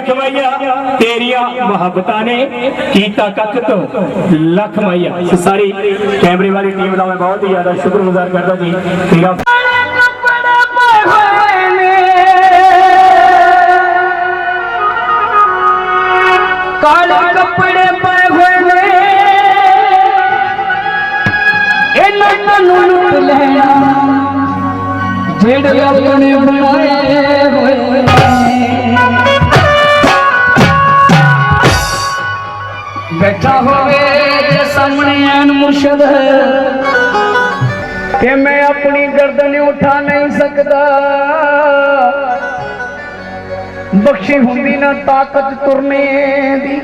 ਲੱਖ ਮਾਈਆ ਤੇਰੀਆਂ ਮੁਹੱਬਤਾਂ ਨੇ ਕੀਤਾ ਕੱਖ ਤੋਂ ਲੱਖ ਮਾਈਆ ਸੋ ਸਾਰੀ ਕੈਮਰੇ ਵਾਲੀ ਟੀਮ ਦਾ ਮੈਂ ਬਹੁਤ ਹੀ ਜ਼ਿਆਦਾ ਸ਼ੁਕਰਗੁਜ਼ਾਰ ਕਰਦਾ ਜੀ ਤੇਰਾ ਕੱਪੜੇ ਪਾਏ ਹੋਏ ਨੇ ਕਾਲੇ ਕੱਪੜੇ ਪਾਏ ਹੋਏ ਨੇ ਇਹਨਾਂ ਨੂੰ ਲੁੱਟ ਲੈਣਾ ਜਿਹੜੇ ਆਪਣੇ ਬਣਾਏ ਹੋਏ ਨੇ ਬੈਠਾ ਹੋਵੇ ਜੇ ਸਾਹਮਣੇ ਐਨ ਮੁਰਸ਼ਦ ਕਿ ਮੈਂ ਆਪਣੀ ਗਰਦਨ ਉਠਾ ਨਹੀਂ ਸਕਦਾ। ਬਖਸ਼ੀ ਹੁੰਦੀ ਨਾ ਤਾਕਤ ਤੁਰਨੇ ਦੀ।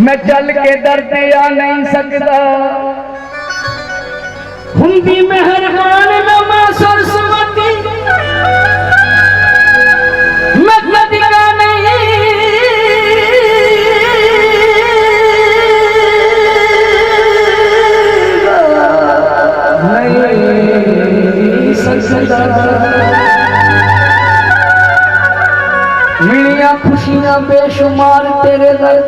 ਮੈਂ ਚੱਲ ਕੇ ਦਰ ਤੇ ਆ ਨਹੀਂ ਸਕਦਾ। ਹੁੰਦੀ ਮਿਹਰਬਾਨ ਨਾ मिलिया खुशियाँ बेशुमार तेरे दर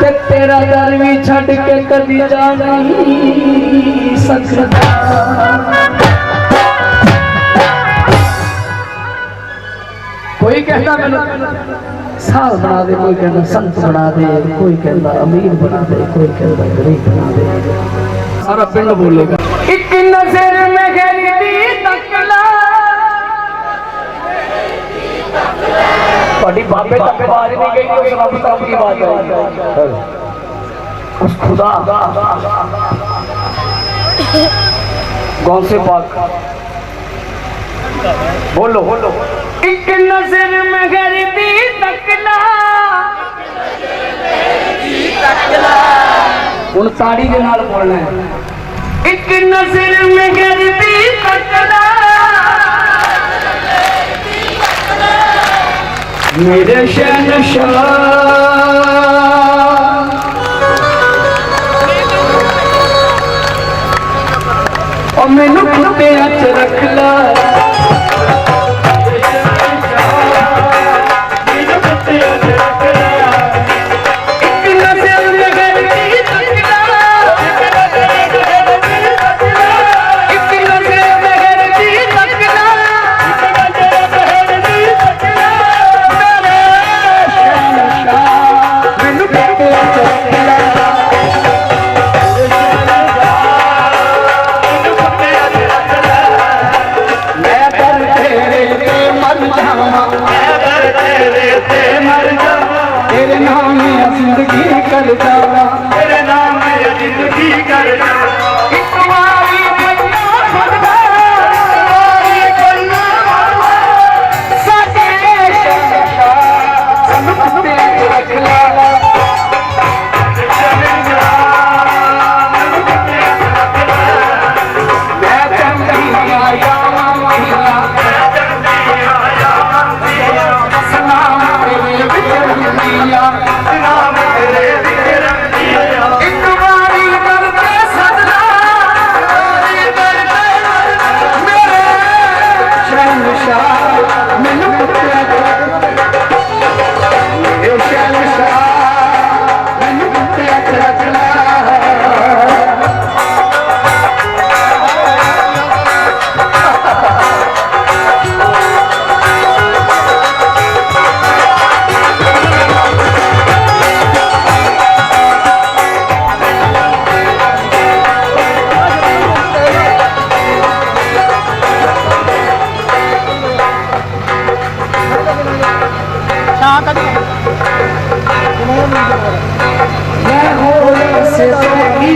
ते। तेरा दर भी छड़ के कभी जा नहीं सकता कोई कहता मैं साल बना दे, कोई कहता संत बना दे, कोई कहता अमीर बना दे, कोई कहता गरीब बना दे। ਬਣਾ ਦੇ ਸਾਰਾ ਪਿੰਡ ਬੋਲੇਗਾ ਇੱਕ ਨਜ਼ਰ ਮੈਂ ਗੈਰੀ ਤੱਕ ਲਾ ਤੁਹਾਡੀ ਬਾਬੇ ਤੱਕ ਆਵਾਜ਼ ਨਹੀਂ ਗਈ ਉਸ ਰੱਬ ਤੱਕ ਦੀ ਆਵਾਜ਼ ਆਈ उस खुदा कौन से पाक बोलो बोलो एक नजर में गरीबी ਸਾੜੀ ਦੇ ਨਾਲ ਬੋਲਣਾ ਹੈ। ਇੱਕ ਨਜ਼ਰ ਮੈਂ ਗਰਦੀ ਤੱਕਦਾ ਮੇਰੇ ਸ਼ਹਿਨशाह।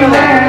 Amen.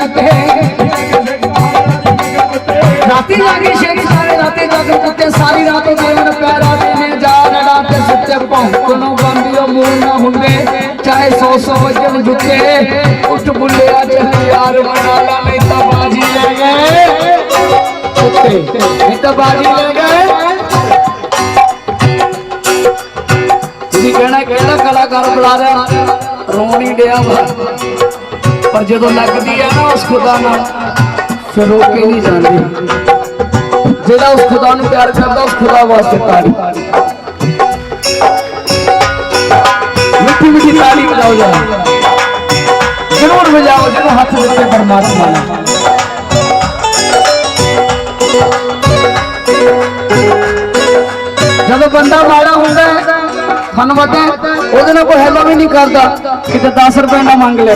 ਕੁੱਤੇ ਰਾਤੀ ਜਾ ਕੇ ਸ਼ੇਖ ਸਦਾਵੇਂ ਰਾਤੀ ਕੁੱਤੇ, ਸਾਰੀ ਰਾਤ ਦੇਵਨ ਪੈਰਾ ਦੇ ਜਾ ਲੜਾ ਤੇ ਸੱਚੇ ਭੌਂਕਣੋਂ ਬੰਦਿਓ ਮੂਲ ਨਾ ਹੁੰਦੇ। ਚਾਹੇ ਸੌ ਸੌ ਵਜਨ ਜੁੱਤੇ, ਉੱਠ ਬੁੱਲਿਆ ਜਲ ਯਾਰ ਬਣਾ ਲਾ, ਨਹੀਂ ਤਾਂ ਬਾਜੀ ਲੈ ਗਏ। ਕੁੱਤੇ ਨਹੀਂ ਤਾਂ ਬਾਜੀ ਲੈ ਗਏ। ਤੁਸੀਂ ਕਹਿਣਾ ਕਿਹੜਾ ਕਲਾਕਾਰ ਬੁਲਾ ਰਿਹਾ? ਰੋਣ ਹੀ ਡਿਆ ਵਾ। ਪਰ ਜਦੋਂ ਲੱਗਦੀ ਹੈ ਨਾ ਉਸ ਖੁਦਾ ਨਾਲ ਫਿਰ ਰੋ ਕੇ ਨਹੀਂ ਜਾਂਦੇ ਜਿਹੜਾ ਉਸ ਖੁਦਾ ਨੂੰ ਪਿਆਰ ਕਰਦਾ ਉਸ ਖੁਦਾ ਵਾਸਤੇ ਤਾੜੀ ਮਿੱਠੀ ਮਿੱਠੀ ਤਾੜੀ ਵਜਾਓ ਜਰਾ ਜ਼ਰੂਰ ਵਜਾਓ ਜਦੋਂ ਹੱਥ ਦਿੱਤੇ ਪਰਮਾਤਮਾ ਨੇ ਜਦੋਂ ਬੰਦਾ ਮਾੜਾ ਹੁੰਦਾ ਹੈ ਤੁਹਾਨੂੰ ਪਤਾ ਹੈ, ਉਹਦੇ ਨਾਲ ਕੋਈ ਹੈਲੋ ਵੀ ਨਹੀਂ ਕਰਦਾ ਕਿਤੇ 10 ਰੁਪਏ ਨਾ ਮੰਗ ਲੈ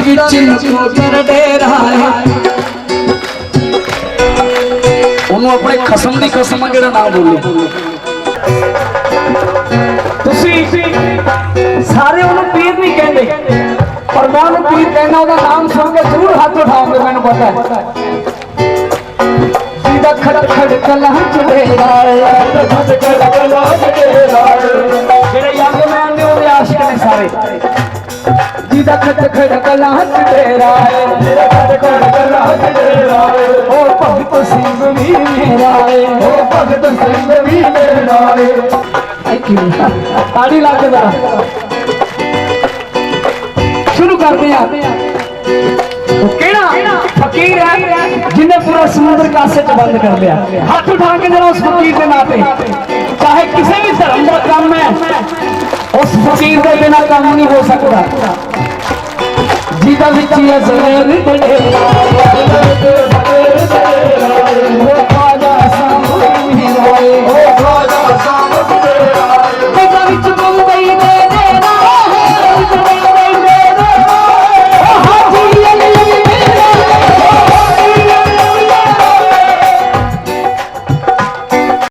ਜਿਹਦਾ ਵਿੱਚ ਨਕੋਦਰ ਡੇਰਾ ਹੈ। ਉਹਨੂੰ ਆਪਣੇ ਖਸਮ ਦੀ ਕਸਮ ਜਿਹੜਾ ਨਾ ਬੋਲੇ। ਤੁਸੀਂ ਸਾਰੇ ਉਹਨੂੰ ਪੀਰ ਨਹੀਂ ਕਹਿੰਦੇ, ਪਰ ਮੈਂ ਉਹਨੂੰ ਪੀਰ ਕਹਿਣਾ ਉਹਦਾ ਨਾਮ ਸੁਣ ਕੇ ਜ਼ਰੂਰ ਹੱਥ ਉਠਾਉਂਗੇ ਮੈਨੂੰ ਪਤਾ ਹੈ। ਜਿਹਦਾ ਖੜ ਖੜ ਕਲਾਂ ਚੜੇਰਾ ਖੜ ਖੜ ਕਲਾਂ ਚੜੇਰਾ ਜਿਹੜੇ मेरा खट खड़कला हंस है मेरा खट हंस तेरा है ओ भगत सिंह भी मेरा है ओ भगत सिंह भी मेरा है थैंक यू ताली ला के जरा शुरू करते तो हैं फकीर है जिन्हें पूरा समुद्र का सच बंद कर दिया। हाथ उठा के जरा उस फकीर के नाते। चाहे किसी भी धर्म का काम है उस फकीर के बिना काम नहीं हो सकता। ਜਿਹਦਾ ਵਿੱਚ ਹੀ ਬਣੇ